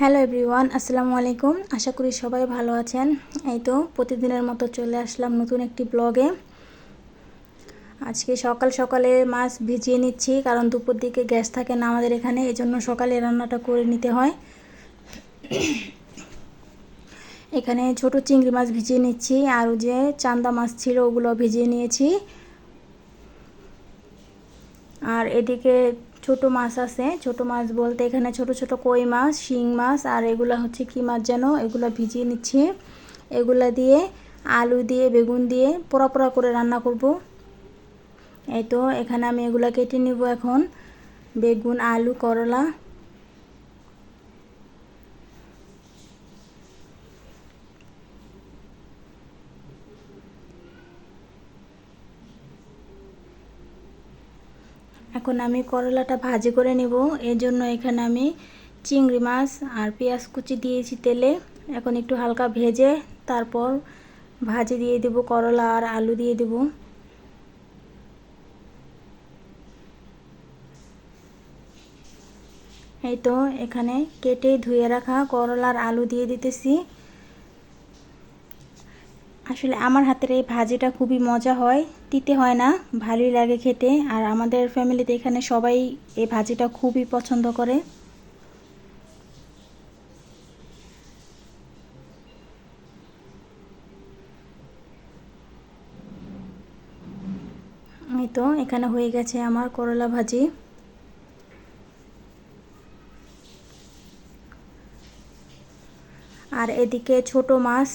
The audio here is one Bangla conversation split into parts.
হ্যালো এভরিওয়ান আসসালামু আলাইকুম। আশা করি সবাই ভালো আছেন। এই তো প্রতিদিনের মতো চলে আসলাম নতুন একটি ব্লগে আজকে সকাল সকালে মাছ ভিজিয়ে নিচ্ছি, কারণ দুপুর দিকে গ্যাস থাকে না আমাদের এখানে এই জন্য সকালে রান্নাটা করে নিতে হয়। এখানে ছোট চিংড়ি মাছ ভিজিয়ে নিচ্ছি, আর যে চান্দা মাছ ছিল ওগুলো ভিজিয়ে নিয়েছি। আর এদিকে ছোট মাছ আছে। ছোট মাছ বলতে এখানে ছোট ছোট কই মাছ, শিং মাছ আর এগুলা হচ্ছে কি মাছ যেন? এগুলো ভিজিয়ে নিচ্ছি। এগুলা দিয়ে আলু দিয়ে, বেগুন দিয়ে পোড়া পোড়া করে রান্না করব। এই তো, এখানে আমি এগুলা কেটে নিব এখন। বেগুন, আলু, করলা এখন আমি করলাটা ভাজি করে নেব। এর জন্য এখানে আমি চিংড়ি মাছ আর পেঁয়াজ কুচি দিয়েছি তেলে। এখন একটু হালকা ভেজে তারপর ভাজি দিয়ে দেব করলা আর আলু দিয়ে দেব। এই তো এখানে কেটে ধুয়ে রাখা করলা আর আলু দিয়ে দিতেছি। আসলে আমার হাতের এই ভাজিটা খুবই মজা হয়, তিতে হয় না, ভালোই লাগে খেতে। আর আমাদের ফ্যামিলিতে এখানে সবাই এই ভাজিটা খুবই পছন্দ করে। এই তো, এখানে হয়ে গেছে আমার করলা ভাজি। আর এদিকে ছোট মাছ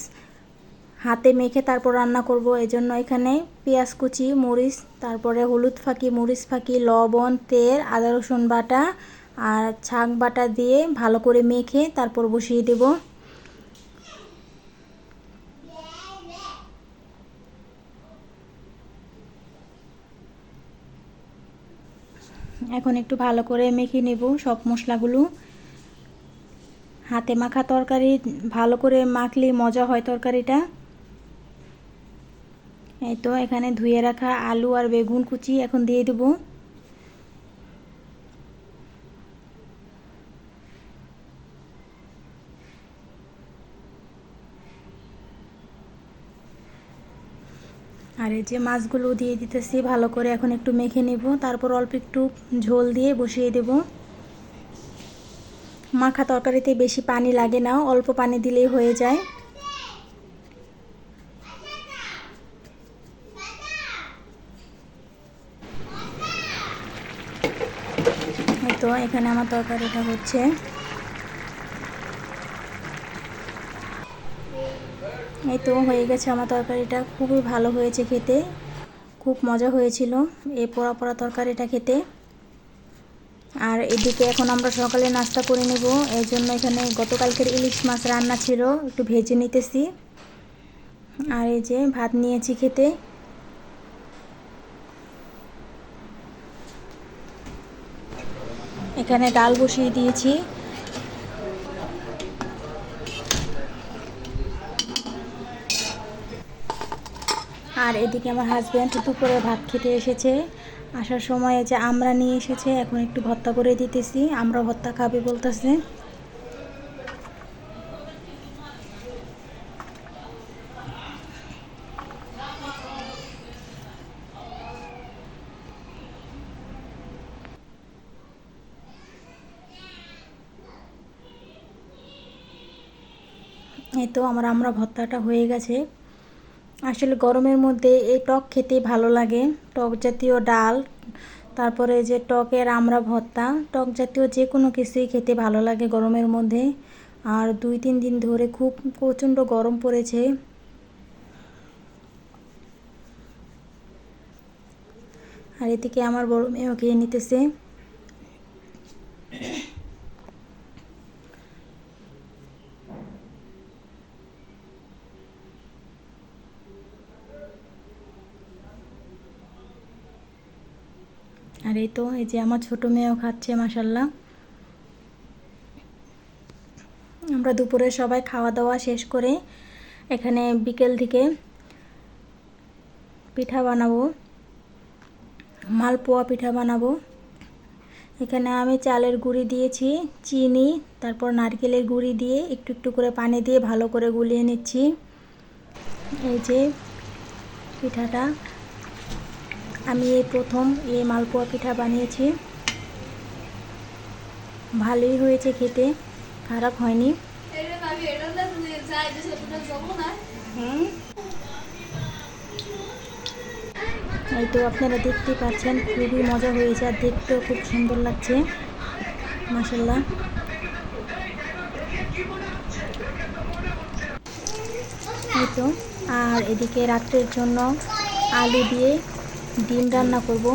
হাতে মেখে তারপর রান্না করব। এজন্য এখানে পেঁয়াজ কুচি, মরিচ, তারপরে হলুদ ফাঁকি, মরিচ ফাঁকি, লবণ, তেল, আদা, রসুন বাটা আর ছাক বাটা দিয়ে ভালো করে মেখে তারপর বসিয়ে দেব। এখন একটু ভালো করে মেখে নেব সব মশলাগুলো। হাতে মাখা তরকারি ভালো করে মাখলে মজা হয় তরকারিটা। এই তো, এখানে ধুয়ে রাখা আলু আর বেগুন কুচি এখন দিয়ে দেবো। আর এই যে মাছগুলো দিয়ে দিতেছি, ভালো করে এখন একটু মেখে নেব। তারপর অল্প একটু ঝোল দিয়ে বসিয়ে দেব। মাখা তরকারিতে বেশি পানি লাগে না, অল্প পানি দিলেই হয়ে যায়। তো এখানে আমার তরকারিটা হচ্ছে। এই তো হয়ে গেছে আমার তরকারিটা। খুবই ভালো হয়েছে খেতে। খুব মজা হয়েছিল এই পোড়া পোড়া তরকারিটা খেতে। আর এদিকে এখন আমরা সকালে নাস্তা করে নেব। এই জন্য এখানে গতকালকের ইলিশ মাছ রান্না ছিল, একটু ভেজে নিতেছি। আর এই যে ভাত নিয়েছি খেতে। এখানে ডাল বসিয়ে দিয়েছি। আর এদিকে আমার হাজব্যান্ড দুপুরে ভাত খেতে এসেছে। আসার সময় যে আমরা নিয়ে এসেছে, এখন একটু ভর্তা করে দিতেছি। আমরা ভর্তা খাবে বলতেছে। তো আমার আমরা ভর্তাটা হয়ে গেছে। আসলে গরমের মধ্যে এই টক খেতে ভালো লাগে। টক জাতীয় ডাল, তারপরে যে টকের আমরা ভর্তা, টক জাতীয় যে কোনো কিছুই খেতে ভালো লাগে গরমের মধ্যে। আর দুই, তিন দিন ধরে খুব প্রচণ্ড গরম পড়েছে। আর এদিকে আমার বড় মেয়েও খেয়ে নিতেছে। আর এই তো, এই যে আমার ছোট মেয়েও খাচ্ছে মাসাল্লাহ আমরা দুপুরে সবাই খাওয়া দাওয়া শেষ করে এখানে বিকেল থেকে পিঠা বানাবো, মালপোয়া পিঠা বানাবো। এখানে আমি চালের গুঁড়ি দিয়েছি, চিনি, তারপর নারকেলের গুঁড়ি দিয়ে একটু একটু করে পানি দিয়ে ভালো করে গুলিয়ে নিচ্ছি। এই যে পিঠাটা। আমি এই প্রথম এই মালপোয়া পিঠা বানিয়েছি। ভালোই হয়েছে খেতে, খারাপ হয়নি। এই তো আপনারা দেখতে পাচ্ছেন, খুবই মজা হয়েছে আর দেখতেও খুব সুন্দর লাগছে। মাসাল্লাহ এই তো, আর এদিকে রাত্রের জন্য আলু দিয়ে ডিম রান্না করব।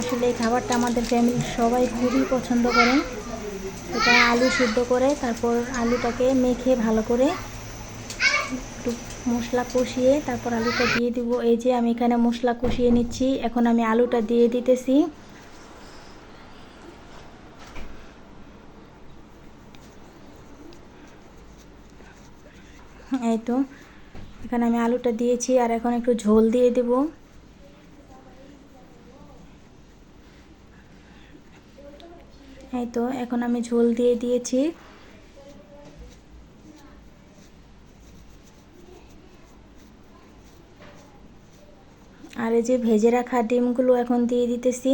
আসলে এই খাবারটা আমাদের ফ্যামিলির সবাই খুবই পছন্দ করে। এটা আলু সিদ্ধ করে, তারপর আলুটাকে মেখে ভালো করে একটু মশলা কষিয়ে তারপর আলুটা দিয়ে দিব। এই যে আমি এখানে মশলা কষিয়ে নিচ্ছি, এখন আমি আলুটা দিয়ে দিতেছি। এই তো এখানে আমি আলুটা দিয়েছি আর এখন একটু ঝোল দিয়ে দেব। এই তো, এখন আমি ঝোল দিয়ে দিয়েছি। আর এই যে ভেজে রাখা ডিমগুলো এখন দিয়ে দিতেছি।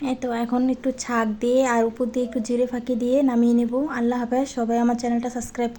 এই তো, এখন একটু ছাক দিয়ে আর উপর দিয়ে একটু জিরে ফাঁকি দিয়ে নামিয়ে নেব। আল্লাহ হাফেজ, সবাই আমার চ্যানেলটা সাবস্ক্রাইব